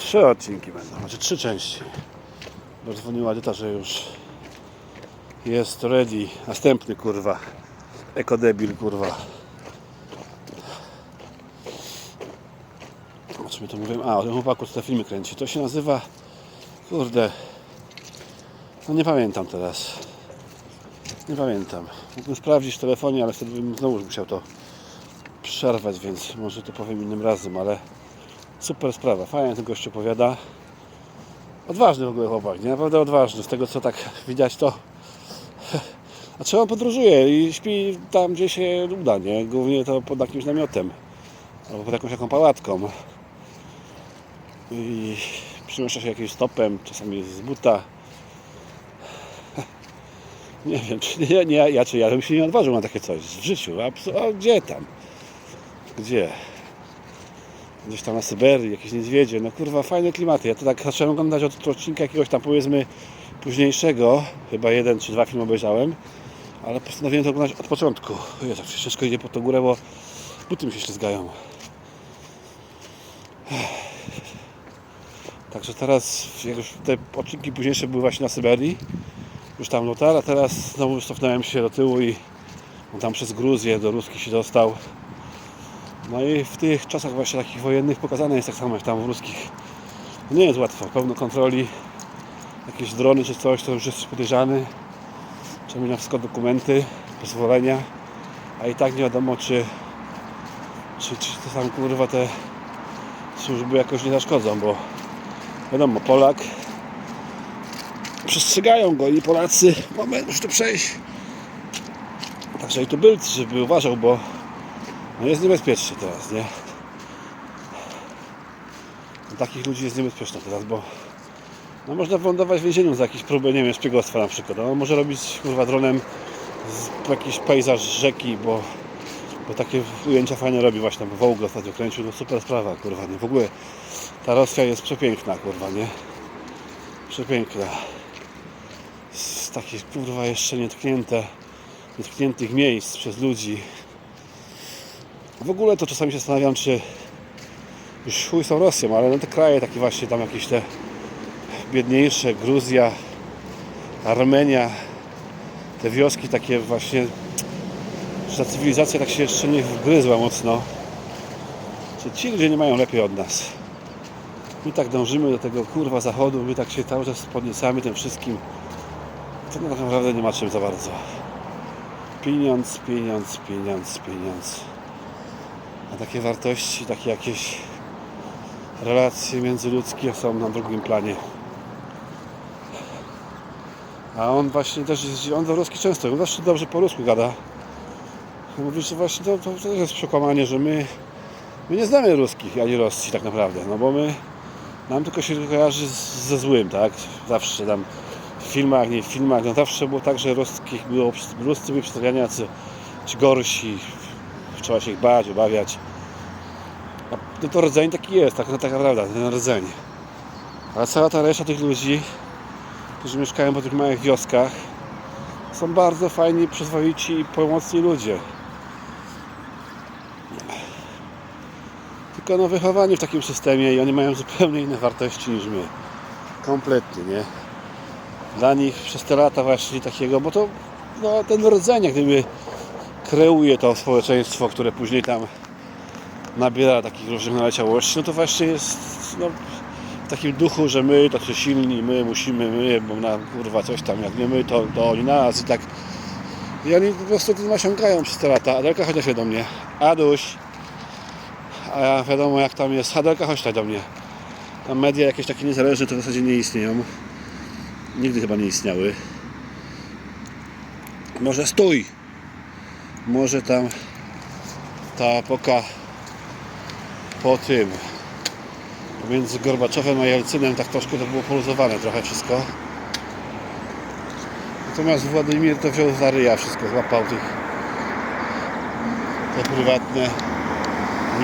trzy odcinki będą, znaczy trzy części. Bo dzwoniła Edyta, że już jest ready. Następny kurwa. Ekodebil kurwa. O czym to mówiłem? A, o tym chłopaku, co te filmy kręci. To się nazywa... Kurde... No nie pamiętam teraz. Nie pamiętam. Mógłbym sprawdzić w telefonie, ale wtedy bym znowu musiał to przerwać, więc może to powiem innym razem, ale super sprawa. Fajnie ten gość opowiada. Odważny w ogóle chłopak, nie? Naprawdę odważny. Z tego co tak widać to... A czy on podróżuje i śpi tam, gdzie się uda, nie? Głównie to pod jakimś namiotem. Albo pod jakąś taką pałatką. I przynoszę się jakimś stopem, czasami z buta. Nie wiem, czy nie, nie, ja, czy ja bym się nie odważył na takie coś w życiu. Absu- a gdzie tam? Gdzie? Gdzieś tam na Syberii, jakieś niedźwiedzie. No kurwa, fajne klimaty. Ja to tak zacząłem oglądać od odcinka jakiegoś tam powiedzmy późniejszego. Chyba jeden czy dwa filmy obejrzałem. Ale postanowiłem to oglądać od początku. Jezu, wszystko idzie pod tą górę, bo buty mi się ślizgają. Także teraz, jak już te odcinki późniejsze były właśnie na Syberii, już tam dotarł, a teraz znowu cofnąłem się do tyłu i tam przez Gruzję do ruskich się dostał. No i w tych czasach właśnie takich wojennych pokazane jest tak samo jak tam w ruskich. Nie jest łatwo, pełno kontroli, jakieś drony czy coś, to już jest podejrzany. Trzeba mieć na wszystko dokumenty, pozwolenia, a i tak nie wiadomo czy, czy, czy to tam kurwa te służby jakoś nie zaszkodzą, bo wiadomo, Polak przestrzegają go i Polacy, moment, muszę to przejść. Także i tu był, żeby uważał, bo no jest niebezpiecznie teraz, nie? Dla takich ludzi jest niebezpieczne teraz, bo no można wylądować w więzieniu za jakieś próby, nie wiem, szpiegostwa na przykład. No, może robić kurwa dronem jakiś pejzaż rzeki, bo, bo takie ujęcia fajne robi właśnie tam Wołgo ostatnio kręcił, no super sprawa, kurwa, nie? W ogóle ta Rosja jest przepiękna, kurwa, nie? Przepiękna. Z takich kurwa jeszcze nietknięte, nietkniętych miejsc przez ludzi. W ogóle to czasami się zastanawiam, czy już chuj są Rosją, ale no te kraje takie właśnie tam jakieś te biedniejsze, Gruzja, Armenia, te wioski takie właśnie, że ta cywilizacja tak się jeszcze nie wgryzła mocno. Czy ci ludzie nie mają lepiej od nas? My tak dążymy do tego kurwa zachodu, my tak się cały czas podniecamy tym wszystkim. To tak naprawdę nie ma czym za bardzo. Pieniądz, pieniądz, pieniądz, pieniądz. A takie wartości, takie jakieś relacje międzyludzkie są na drugim planie. A on właśnie też, on do Ruski często, on zawsze dobrze po rusku gada. Mówi, że właśnie to, to, to jest przekłamanie, że my, my nie znamy ruskich ani Rosji tak naprawdę, no bo my, nam tylko się kojarzy z, ze złym, tak? Zawsze tam w filmach, nie w filmach, no zawsze było tak, że ruskich było, ruscy byli przedstawiani jacy ci gorsi, trzeba się ich bać, obawiać. A no to rdzeń taki jest, tak, no, taka prawda, ten rdzeń. Ale cała ta reszta tych ludzi, którzy mieszkają po tych małych wioskach, są bardzo fajni, przyzwoici i pomocni ludzie. Tylko no wychowani w takim systemie i oni mają zupełnie inne wartości niż my. Kompletnie, nie? Dla nich przez te lata właśnie takiego, bo to no, ten rdzeń gdyby kreuje to społeczeństwo, które później tam nabiera takich różnych naleciałości, no to właśnie jest no, w takim duchu, że my tacy silni, my musimy, my, bo na kurwa coś tam, jak nie my, to, to oni nas i tak. I oni po prostu tym nasiąkają przez te lata. Adelka, chodź się do mnie. Aduś. A ja wiadomo jak tam jest. Adelka, chodź tutaj do mnie. Tam media jakieś takie niezależne to w zasadzie nie istnieją. Nigdy chyba nie istniały. Może stój. Może tam ta epoka po tym Między Gorbaczowem a Jelcynem tak troszkę to było poluzowane trochę wszystko. Natomiast Władimir to wziął za ryja wszystko, złapał tych te prywatne,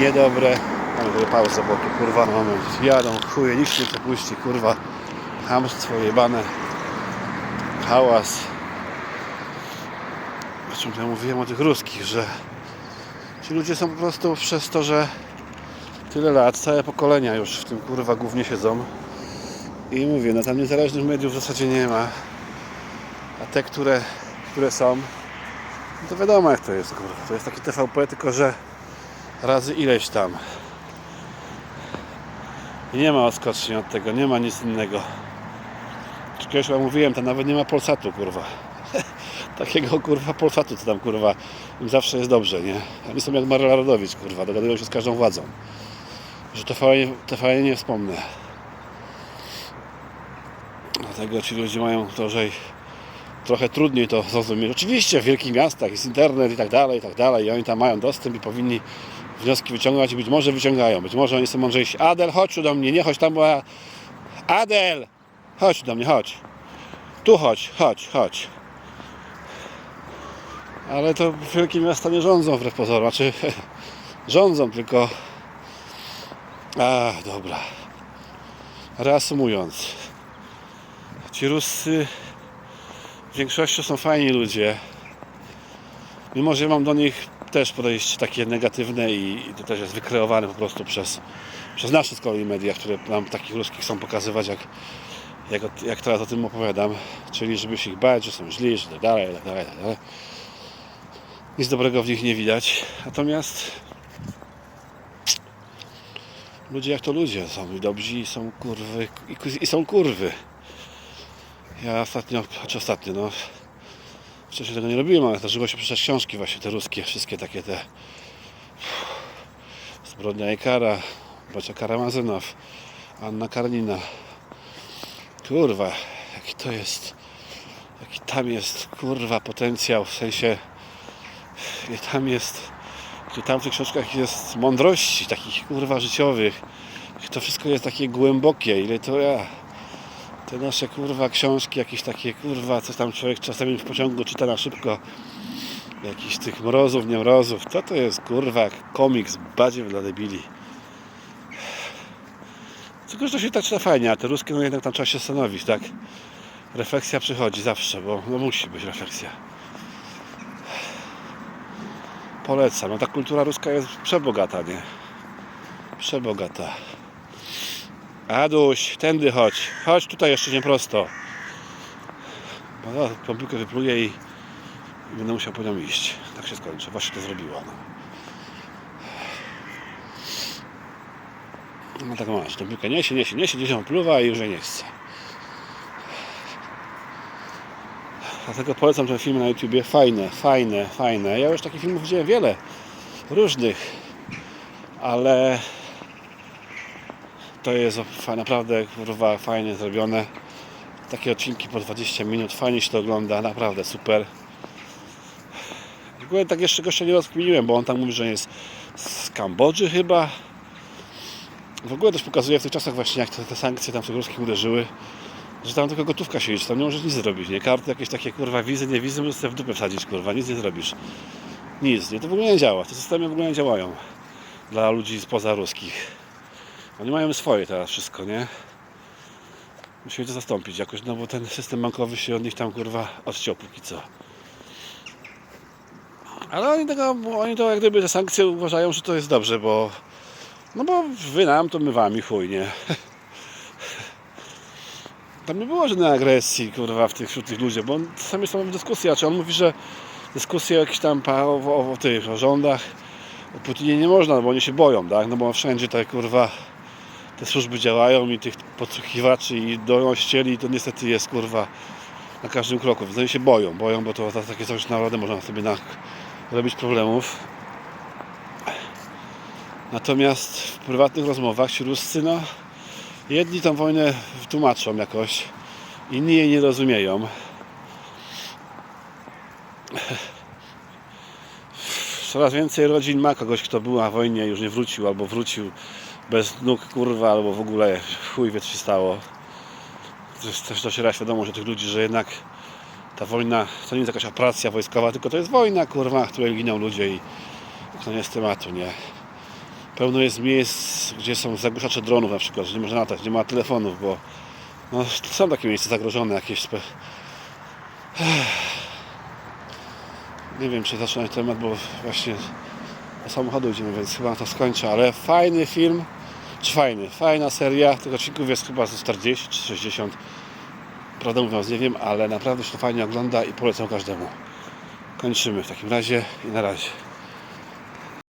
niedobre. Tutaj pauzę, bo tu kurwa moment jadą, chuje, nikt nie przepuści, kurwa. Hamstwo jebane. Hałas. Czym to ja mówiłem o tych ruskich, że ci ludzie są po prostu przez to, że tyle lat, całe pokolenia już w tym kurwa głównie siedzą. I mówię, no tam niezależnych mediów w zasadzie nie ma. A te, które, które są, no to wiadomo jak to jest, kurwa. To jest taki TVP, tylko że razy ileś tam. I nie ma odskoczni od tego, nie ma nic innego. Kiedyś wam mówiłem, tam nawet nie ma Polsatu, kurwa. Takiego kurwa Polsatu, to tam kurwa im zawsze jest dobrze, nie? Oni są jak Marla Rodowicz, kurwa, dogadują się z każdą władzą. Że TVN, TVN nie wspomnę. Dlatego ci ludzie mają gorzej, trochę trudniej to zrozumieć. Oczywiście w wielkich miastach jest internet i tak dalej, i tak dalej i oni tam mają dostęp i powinni wnioski wyciągać i być może wyciągają, być może oni są mądrzejsi. Adel, chodź do mnie, nie chodź tam, bo ja... Adel! Chodź do mnie, chodź. Tu chodź, chodź, chodź. Ale to wielkie miasta nie rządzą wbrew pozorom, znaczy rządzą tylko... A, dobra. Reasumując. Ci Ruscy w większości są fajni ludzie. Mimo, że mam do nich też podejście takie negatywne i, i to też jest wykreowane po prostu przez, przez nasze z kolei media, które nam takich ruskich chcą pokazywać, jak, jak, jak teraz o tym opowiadam. Czyli żeby się ich bać, że są źli, że tak dalej, tak dalej, tak dalej. Nic dobrego w nich nie widać. Natomiast ludzie jak to ludzie są i dobrzy i są kurwy i, i są kurwy. Ja ostatnio, choć ostatnio, no wcześniej tego nie robiłem, ale zdarzyło się przeczytać książki właśnie te ruskie, wszystkie takie te Zbrodnia i kara, Bacia Karamazynow, Anna Karnina. Kurwa, jaki to jest, jaki tam jest, kurwa, potencjał, w sensie, tam jest, że tam w tych książkach jest mądrości, takich kurwa życiowych. To wszystko jest takie głębokie, ile to ja. Te nasze kurwa książki, jakieś takie kurwa, co tam człowiek czasami w pociągu czyta na szybko. Jakiś tych mrozów, nie mrozów. Co to jest kurwa komiks, badziew dla debili. Tylko, że to się tak czyta fajnie, a te ruskie no jednak tam trzeba się stanowić, tak? Refleksja przychodzi zawsze, bo no musi być refleksja. Polecam. No ta kultura ruska jest przebogata, nie? Przebogata. Aduś, tędy chodź. Chodź tutaj jeszcze nie prosto. Ja tą piłkę wypluję i, i będę musiał po nią iść. Tak się skończy. Właśnie to zrobiła. No, no tak masz. Tą piłkę niesie, niesie, niesie, gdzieś ją pluwa i już nie chce. Dlatego polecam ten film na YouTubie. Fajne, fajne, fajne. Ja już takich filmów widziałem wiele. Różnych. Ale to jest naprawdę kurwa fajnie zrobione. Takie odcinki po 20 minut, fajnie się to ogląda, naprawdę super. W ogóle tak jeszcze gościa nie rozkminiłem, bo on tam mówi, że jest z Kambodży chyba. W ogóle też pokazuje w tych czasach właśnie jak te, te sankcje tam tych ruskich uderzyły, że tam tylko gotówka się liczy, tam nie możesz nic zrobić, nie? Karty jakieś takie kurwa wizy, nie wizy, możesz sobie w dupę wsadzić kurwa, nic nie zrobisz. Nic, nie? To w ogóle nie działa, te systemy w ogóle nie działają dla ludzi spoza ruskich. Oni mają swoje teraz wszystko, nie? Musimy to zastąpić jakoś, no bo ten system bankowy się od nich tam kurwa odciął póki co. Ale oni tego, oni to jak gdyby te sankcje uważają, że to jest dobrze, bo no bo wy nam, to my wam i chuj, nie? Tam nie było żadnej agresji, kurwa, w tych, wśród tych ludzi, bo on czasami są dyskusja, czy on mówi, że dyskusje jakieś tam o, o, o tych, o rządach, o Putinie nie można, bo oni się boją, tak? No bo wszędzie te kurwa te służby działają i tych podsłuchiwaczy i donościeli to niestety jest kurwa na każdym kroku, więc oni się boją, boją, bo to takie coś narodem można sobie na, robić problemów. Natomiast w prywatnych rozmowach ci Ruscy, no jedni tą wojnę tłumaczą jakoś, inni jej nie rozumieją. Coraz więcej rodzin ma kogoś, kto był na wojnie już nie wrócił, albo wrócił bez nóg, kurwa, albo w ogóle chuj wie co się stało. Też dociera świadomość do tych ludzi, że jednak ta wojna to nie jest jakaś operacja wojskowa, tylko to jest wojna, kurwa, w której giną ludzie i koniec tematu, nie? Pełno jest miejsc, gdzie są zagłuszacze dronów na przykład, że nie można latać, nie ma telefonów, bo no, są takie miejsca zagrożone jakieś. Spe... Nie wiem, czy zacząć temat, bo właśnie do samochodu idziemy, więc chyba na to skończę, ale fajny film, czy fajny, fajna seria, tych odcinków jest chyba ze 40 czy 60, prawdę mówiąc nie wiem, ale naprawdę się to fajnie ogląda i polecam każdemu. Kończymy w takim razie i na razie.